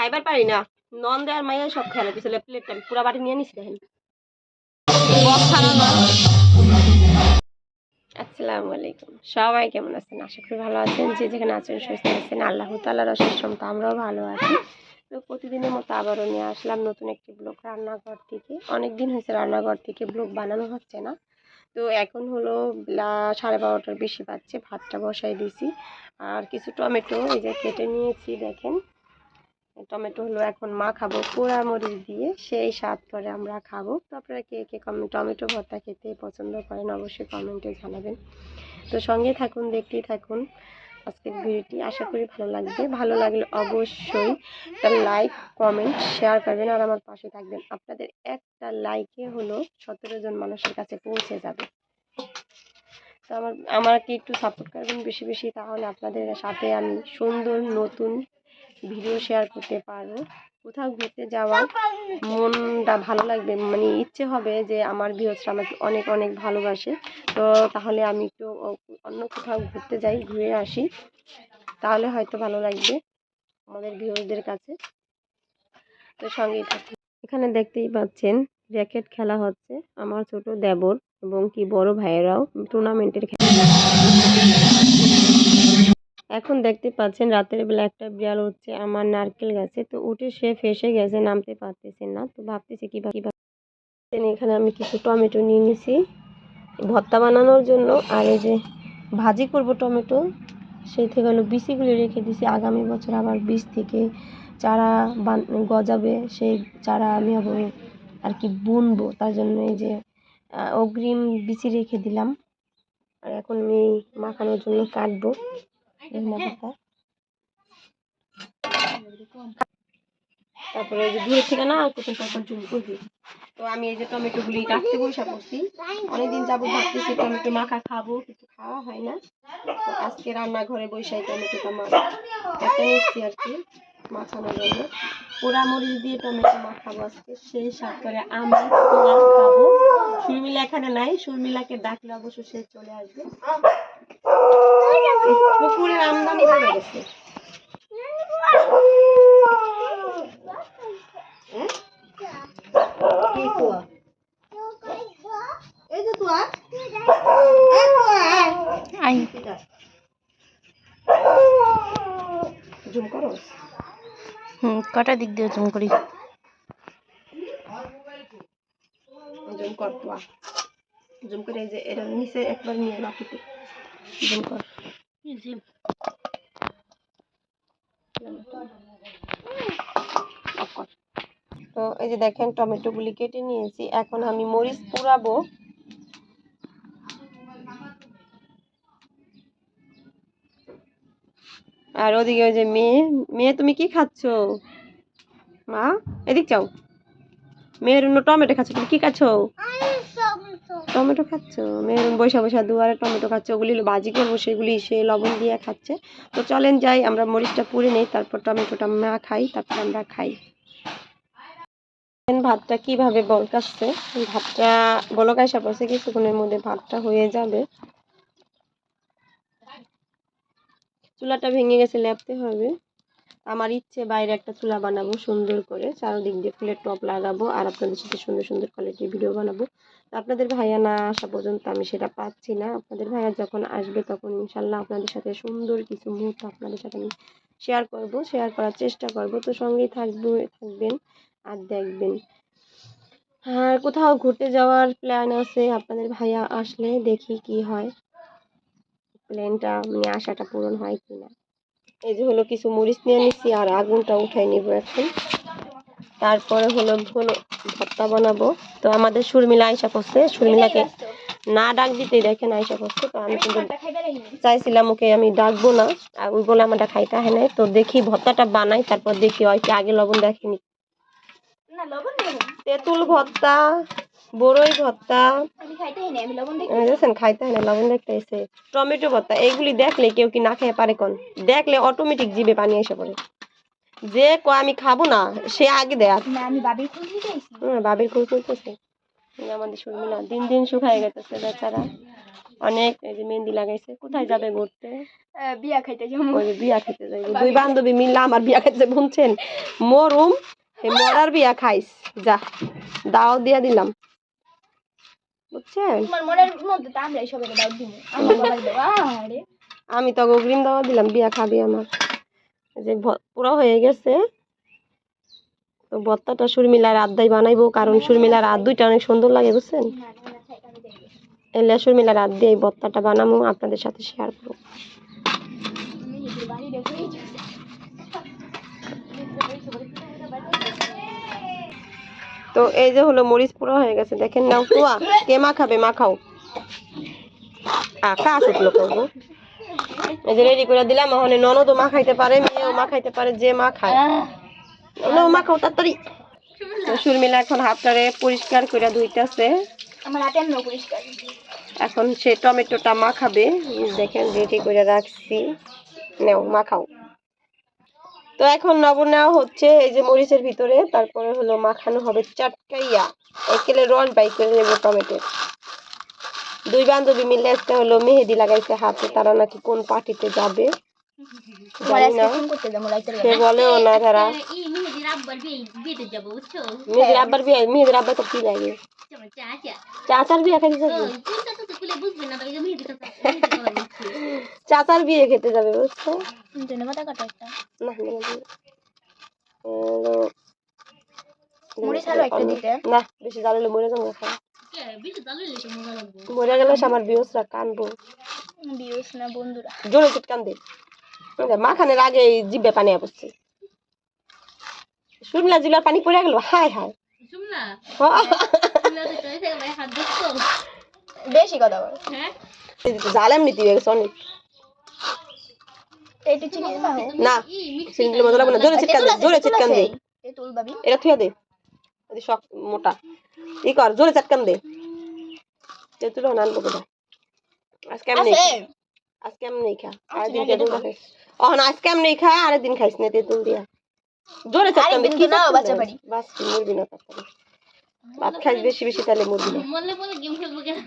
খাইবার পারি না। নন দেওয়ার মাইয়া সব খেলা দিছিল প্লেটটা আমি পুরা বাটি নিয়ে নিছি, দেখেন। আসসালামু আলাইকুম। সবাই কেমন আছেন? আশা করি ভালো আছেন। যে যেখানে আছেন, সুস্থ আছেন। আল্লাহ তাল্লাহ রসম তো আমরাও ভালো আছি। তো প্রতিদিনের মতো আবারও নিয়ে আসলাম নতুন একটি ব্লগ রান্নাঘর থেকে। অনেক দিন হয়েছে রান্নাঘর থেকে ব্লগ বানানো হচ্ছে না। তো এখন হলো সাড়ে বারোটার বেশি বাজছে। ভাতটা বসাই দিয়েছি। আর কিছু টমেটো এই যে কেটে নিয়েছি, দেখেন। টমেটো হলো এখন মা খাব পোড়া মরিচ দিয়ে, সেই স্বাদ করে আমরা খাব। তো আপনারা কে কে কম টমেটো ভর্তা খেতে পছন্দ করেন অবশ্যই কমেন্টে জানাবেন। তো সঙ্গে থাকুন, দেখতেই থাকুন আজকের ভিডিওটি। আশা করি ভালো লাগবে। ভালো লাগলে অবশ্যই একটা লাইক কমেন্ট শেয়ার করবেন আর আমার পাশে থাকবেন। আপনাদের একটা লাইকে হলো সতেরো জন মানুষের কাছে পৌঁছে যাবে। তো আমার আমাকে একটু সাপোর্ট করবেন বেশি বেশি, তাহলে আপনাদের সাথে আমি সুন্দর, নতুন ভিডিও শেয়ার করতে পারব। কোথাও ঘুরতে যাওয়া মনটা ভালো লাগবে মানে ইচ্ছে হবে যে আমার ভিউসরা আমাকে অনেক অনেক ভালোবাসে। তো তাহলে আমি একটু অন্য কোথাও ঘুরতে যাই, ঘুরে আসি। তাহলে হয়তো ভালো লাগবে আমাদের ভিউজদের কাছে। তো সঙ্গেই থাকুন এখানে দেখতেই পাচ্ছেন র্যাকেট খেলা হচ্ছে। আমার ছোট দেবর এবং কি বড় ভাইয়েরাও টুর্নামেন্টের খেলা এখন দেখতে পাচ্ছেন রাতের বেলা একটা বিড়াল হচ্ছে আমার নারকেল গাছে। তো উঠে সে ফেসে গেছে, নামতে পারতেছে না। তো ভাবতেছে কীভাবে কীভাবে এখানে আমি কিছু টমেটো নিয়ে নিছি। ভর্তা বানানোর জন্য। আর এই যে ভাজি করব টমেটো, সেই থেকে হলো বিচিগুলি রেখে দিছি। আগামী বছর আবার বীজ থেকে চারা বান, গজাবে, সেই চারা আমি আবার আর কি বুনবো। তার জন্য এই যে অগ্রিম বিচি রেখে দিলাম। আর এখন আমি মাখানোর জন্য কাটবো। পাতা তারপরে এই যে দূরের থেকে না কোথাও তখন চুল করবি তো আমি এই যে টমেটো গুলি কাটতে বসে পড়ছি। অনেকদিন যাব ভাবতেছি টমেটো মাখা খাব কিন্তু খাওয়া হয় না। তো আজকে রান্নাঘরে বসে টমেটোটা মা কাটে নিচ্ছি আর কি মাখানোর জন্য। পোড়া মরিচ দিয়ে টমেটো মাখাবো আজকে। সেই স্বাদ করে আমি খাব। সুরমিলা এখানে নাই সুরমিলাকে ডাকলে অবশ্য সে চলে আসবে। পুকুরের আমদানি বেড়ে গেছে। হ্যাঁ? হুম কটা দিক দিয়ে জুম করি? জুম কর জুম করে এই যে এটা নিচে একবার নিয়ে বাকিতে তো এই যে দেখেন টমেটো গুলি কেটে নিয়েছি। এখন আমি মরিচ পুরাবো আর ওদিকে ওই যে মেয়ে মেয়ে তুমি কি খাচ্ছ? মা, এদিক চাও মেয়ের অন্য টমেটো খাচ্ছ, তুমি কি খাচ্ছ? টমেটো খাচ্ছ? মেয়ের বৈশা বৈশা দুয়ারে টমেটো খাচ্ছে, ওগুলি হলো ভাজি করব সেগুলি সে লবণ দিয়ে খাচ্ছে। তো চলেন যাই, আমরা মরিচটা পুড়ে নেই, তারপর টমেটোটা মা খাই, তারপর আমরা খাই। ভাতটা কীভাবে বলকাচ্ছে ভাতটা বলক আসা পড়ছে কিছুক্ষণের মধ্যে ভাতটা হয়ে যাবে। চুলাটা ভেঙে গেছে, লেপতে হবে। আমার ইচ্ছে বাইরে একটা চুলা বানাবো সুন্দর করে, চারদিক দিয়ে ফুলের টপ লাগাবো আর আপনাদের সাথে সুন্দর সুন্দর কোয়ালিটির ভিডিও বানাবো। আপনাদের ভাইয়া না আসা পর্যন্ত আমি সেটা পাচ্ছি না। আপনাদের ভাইয়া যখন আসবে তখন ইনশাল্লাহ আপনাদের সাথে সুন্দর কিছু মুহূর্ত আপনাদের সাথে আমি শেয়ার করব শেয়ার করার চেষ্টা করব। তো সঙ্গেই থাকবে, থাকবেন আর দেখবেন। আর কোথাও ঘুরতে যাওয়ার প্ল্যান আছে? আপনাদের ভাইয়া আসলে দেখি কি হয়। প্ল্যানটা মানে আশাটা পূরণ হয় কি না এই যে হলো কিছু মরিচ নিয়ে নিচ্ছি আর আগুনটা উঠাই নিব এখন। তারপরে হলো হলো ভর্তা বানাবো। তো আমাদের সুরমিলা আয়সা করছে। সুরমিলাকে না ডাক দিতেই দেখেন আয়সা করছে। তো আমি কিন্তু চাইছিলাম ওকে আমি ডাকবো না। আর ওই বলে আমারটা খাইতে হয় নাই। তো দেখি ভর্তাটা বানাই তারপর দেখি কি আগে লবণ দেখেনি। তেঁতুল ভর্তা। বড়ই ভর্তা। দেখছেন খাইতে হয় না লবণ দেখতে এসে টমেটো ভর্তা এইগুলি দেখলে কেউ কি না খেয়ে পারে কোন? দেখলে অটোমেটিক জিভে পানি এসে পড়ে। যে ক আমি খাব না সে আগে দেয়। আমি বাবির খুঁজ হ্যাঁ বাবির আমাদের শর্মিলা দিন দিন শুকায় গেছে বেচারা। অনেক এই যে মেহেন্দি লাগাইছে। কোথায় যাবে ঘুরতে? বিয়া খাইতে যাব। ওই বিয়া খেতে যাইব দুই বান্ধবী মিললে আমার বিয়া খেতে বুনছেন মরুম মরার বিয়া খাইস। যা দাও দিয়া দিলাম। বুঝছেন আমি তো অগ্রিম দাওয়া দিলাম বিয়া খাবি আমার। যে পুরো হয়ে গেছে। তো ভর্তাটা সুরমিলার আড্ডাই বানাইবো কারণ সুরমিলার আদ দুইটা অনেক সুন্দর লাগে বুঝছেন? এলে সুরমিলার আদ দিয়ে এই ভর্তাটা বানাবো আপনাদের সাথে শেয়ার করব। তো এই যে হলো মরিচ পুরো হয়ে গেছে দেখেন নাও কুয়া কে মা খাবে মা খাও। আকা উঠল করব এই যে রেডি করে দিলাম ওখানে ননদও মা খাইতে পারে মেয়েও মা খাইতে পারে যে মা খায়। নাও মা খাও তাড়াতাড়ি। সুরমিলা এখন হাতটারে পরিষ্কার করে ধুইতেছে। আমার হাতে পরিষ্কার। এখন সে টমেটোটা মাখাবে দেখেন রেডি করে রাখছি। নেও মাখাও তো এখন লবণ নেওয়া হচ্ছে এই যে মরিচের ভিতরে তারপরে হলো মাখানো হবে চাটকাইয়া। একেলে রন বাই করে নেব টমেটো। দুই বান্ধবী মিলে একটা হলো মেহেদি লাগাইছে হাতে তারা নাকি কোন পার্টিতে যাবে? সে বলেও না তারা। আব্বার বিয়েতে যাব বুঝছ? মেহেদির আব্বার বিয়ে মেহেদির আব্বা তো কি লাগে চাচার বিয়ে খেতে যাবে? না চাচার বিয়ে খেতে যাবে বুঝছ? কাটা একটা। একটা দিতে। বেশি জাল হলে মরে যাব খাওয়া কে বিয়েতে জানলে তো মজা লাগবে মরে গেলে আমার বিয়সরা কানবো। বিউস না বন্ধুরা। জোরে চিটকান দে। মাখানের আগে জিভে পানি পড়ছে শুনলা জিলার পানি পড়ে গেল ভাই হাত বেশি কথা বল। হ্যাঁ? জাল এমনিতে হয়ে গেছে অনেক। না? লাগবে না। জোরে চিটকান দে জোরে চিটকান দে। এটা থুয়ে দে। এদি শক্ত মোটা। ই কর জোরে চাটকান দে। তেতুলো নানবো কোথায়? আজকে আমি আজকে আমি নেই খা আরেকদিন তেঁতুল খাইস ও না আজকে আমি নেই খা আরেকদিন খাইস না তেঁতুল দিয়া। জোরে কি নাও, বাচ্চা? বাড়ি। বাস মুরবি না ভাত খাইস বেশি বেশি তাহলে মুরবি না। মরলে বলে গেম খেলব কেন?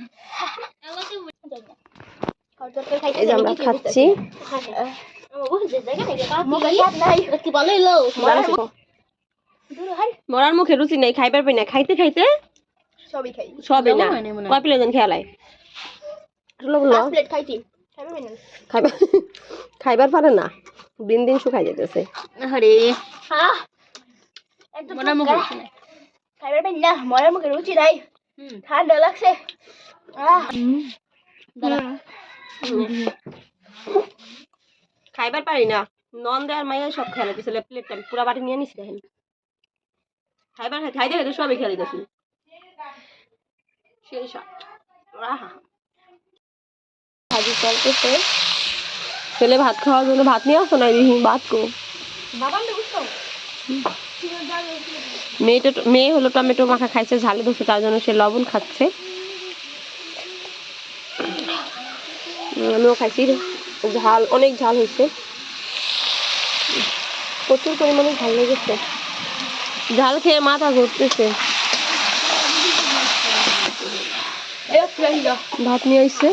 এই যে আমরা খাচ্ছি। মরার মুখে রুচি নেই খাইবার পাই না। খাইতে খাইতে সবই খাই। সবই না। কয় প্লেট খাইছি। খাইবে খাইবার খাইবার পারে না। দিন দিন শুকাই যেতেছে। আরে মুখে রুচি নাই। খাইবে পাই না মরার মুখে রুচি নাই ঠান্ডা লাগছে। খাইবার পারি না। নন দেওয়ার মাইয়া সব খেলে দিছিল প্লেটটা পুরা বাটি নিয়ে নিস দেখেন। খাইবার খাই খাইতে খাইতে সবই খেলে দিয়েছি সেই সব। আহা। ভাজি চলতেছে। ছেলে ভাত খাওয়ার জন্য ভাত নিয়ে আসো না দিহি ভাত কো তো। মেয়েটা মেয়ে হলো টমেটো মাখা খাইছে ঝালে ধরছে তার জন্য সে লবণ খাচ্ছে। আমিও খাইছি ঝাল অনেক ঝাল হয়েছে। প্রচুর পরিমাণে ঝাল লেগেছে। ঝাল খেয়ে মাথা ঘুরতেছে। ভাত নিয়ে আসছে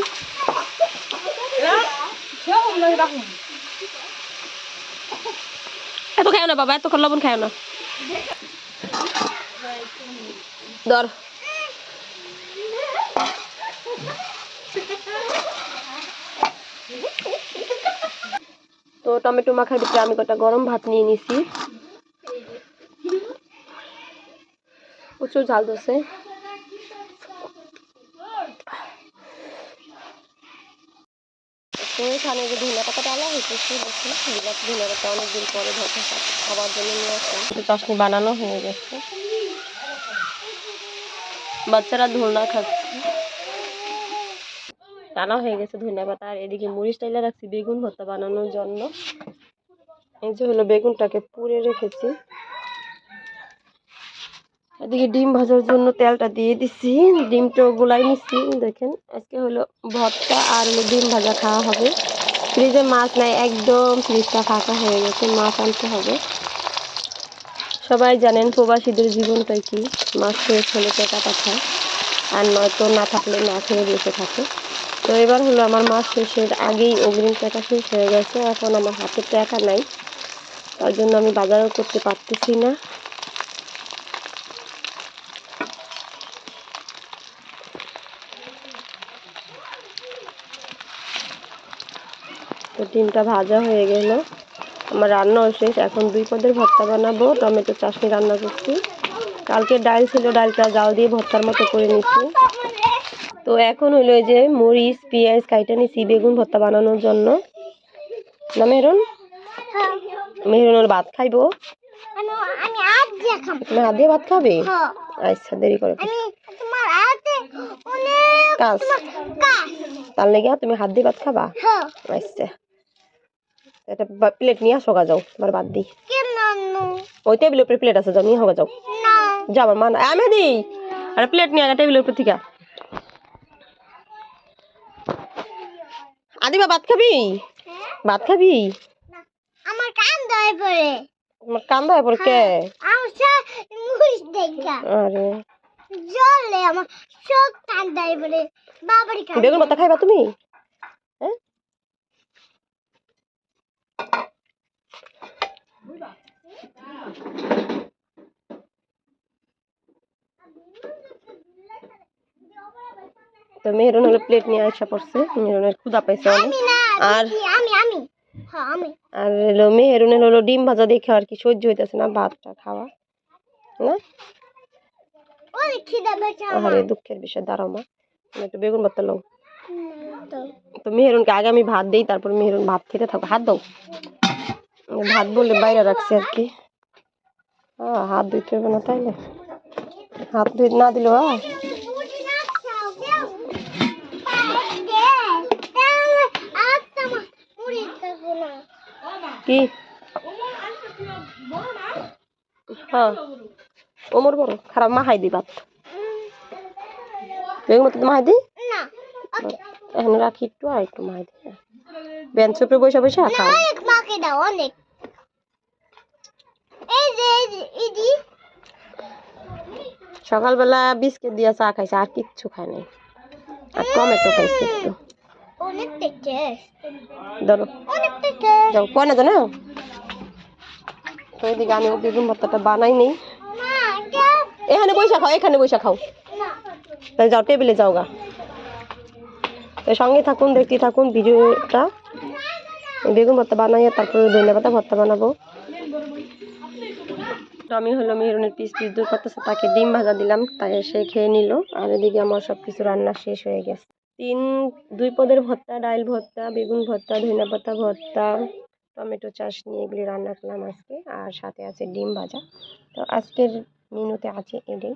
এত খাও না বাবা এত লবণ খাও না ধর তো টমেটো মাখার ভিতরে আমি কটা গরম ভাত নিয়ে নিছি। প্রচুর ঝাল ধরছে তো এখানে যে ধনে পাতা ডালা হয়েছে, সেই দেখুন বিলাতি ধনে পাতা অনেকদিন পরে ধরতে খাবার জন্য নিয়ে আসলাম। তো চাটনি বানানো হয়ে গেছে। বাচ্চারা ধুলনা খাচ্ছে। টানা হয়ে গেছে ধনিয়া পাতা, আর এদিকে মরিচ টাইলা রাখছি বেগুন ভর্তা বানানোর জন্য। এই যে হলো বেগুনটাকে পুড়ে রেখেছি। এদিকে ডিম ভাজার জন্য তেলটা দিয়ে দিছি। ডিমটা গোলাই নিচ্ছি দেখেন। আজকে হলো ভর্তা আর হলো ডিম ভাজা খাওয়া হবে। ফ্রিজে মাছ নাই, একদম ফ্রিজটা ফাঁকা হয়ে গেছে, মাছ আনতে হবে। সবাই জানেন প্রবাসীদের জীবনটাই কি? মাছ খেয়ে ছেলে পেটা খায় আর নয়তো না থাকলে না খেয়ে বসে থাকে। তো এবার হলো আমার মাছ শেষের আগেই অগ্রিম টাকা শেষ হয়ে গেছে। এখন আমার হাতে টাকা নাই। তার জন্য আমি বাজারও করতে পারতেছি না। ডিমটা ভাজা হয়ে গেল। আমার রান্নাও শেষ। এখন দুই পদের ভর্তা বানাবো। টমেটো চাটনি রান্না করছি। কালকে ডাল ছিল ডালটা জাল দিয়ে ভর্তার মতো করে নিচ্ছি। তো এখন হলো যে মরিচ পেঁয়াজ কাইটা নিছি বেগুন ভর্তা বানানোর জন্য। না মেহরুন মেহরুন ওর ভাত খাইবো। তুমি হাত দিয়ে ভাত খাবে? হ্যাঁ। আচ্ছা দেরি করে। কাজ। তার লেগে তুমি হাত দিয়ে ভাত খাবা? হ্যাঁ। আচ্ছা। একটা প্লেট নিয়ে আসো গা যাও তোমার বাদ দিই। কেন ওই টেবিলের উপরে প্লেট আছে যাও নিয়ে হোগা যাও। না। যা আমার মান আমি দিই আর প্লেট নিয়ে টেবিলের উপর থেকে। আদিবা ভাত খাবি? ভাত খাবি? আমার কান দয় পড়ে। তোমার কান্দা এরপর কে? আমার সব দেখা। আরে। জলে আমার সব কান দয় পড়ে। বাবারি কান বেগুন ভাত খাইবা তুমি? হ্যাঁ? তো মেহরুন হলো প্লেট নিয়ে আসা পড়ছে। মেহরুনের ক্ষুদা পাইছে অনেক। আর আর হলো মেহরুনের হলো ডিম ভাজা দেখে আর কি সহ্য হইতেছে না ভাতটা খাওয়া। না? আরে দুঃখের বিষয় দাঁড়াও মা। একটু বেগুন ভাতটা লও। তো মেহরুনকে আগে আমি ভাত দিই তারপর মেহরুন ভাত খেতে থাকো। হাত দাও। ভাত বলে বাইরে রাখছি আর কি। হাত ধুইতে হবে না, তাইলে। হাত ধুই, না দিলেও হয়। মুড়ি না খাও কেউ পায়ে দে তাহলে আর তোমার মুড়ি খাব না কি? হ্যাঁ। ওমর বড়, খারাপ মাহাই দি ভাত। মাহাই দি? এখানে রাখি একটু, আর একটু মাহাই দি বেঞ্চ উপরে বসে বসে খাও। অনেক এই যে এই যে এই যে সকালবেলা বিস্কিট দিয়ে চা খাইছে আর কিচ্ছু খায় নাই। আর টমেটো খাইছে একটু। ধরো। যাও কয় না জানো? তো এদিকে আমি বেগুন ভর্তাটা বানাই নেই। মা কেউ এখানে বসে খাও এখানে বসে খাও। না তাহলে যাও টেবিলে যাও গা। তো সঙ্গে থাকুন দেখতে থাকুন ভিডিওটা। বেগুন ভর্তা বানাইয়ে তারপরে ধনে পাতা ভর্তা বানাবো। আমি হলো মেহরুনের পিস পিস দূর করতেছে, তাকে ডিম ভাজা দিলাম তাই সে খেয়ে নিল, আর এদিকে আমার সব কিছু রান্না শেষ হয়ে গেছে। তিন, দুই পদের ভর্তা, ডাইল ভর্তা, বেগুন ভর্তা ধনে পাতা ভর্তা, টমেটো চাটনি এগুলি রান্না করলাম আজকে, আর সাথে আছে ডিম ভাজা। তো আজকের মেনুতে আছে এটাই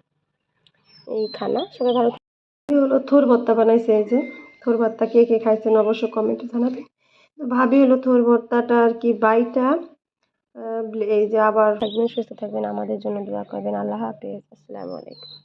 এই খানা সবাই ভালো হলো থোর ভর্তা বানাইছে এই যে। থোর ভর্তা কে কে খাইছেন অবশ্য কমেন্টে জানাবে তো ভাবি হলো থোর ভর্তাটা আর কি বাইটা এই যে আবার থাকবেন সুস্থ থাকবেন আমাদের জন্য দোয়া করবেন। আল্লাহ হাফিজ। আসসালামু আলাইকুম।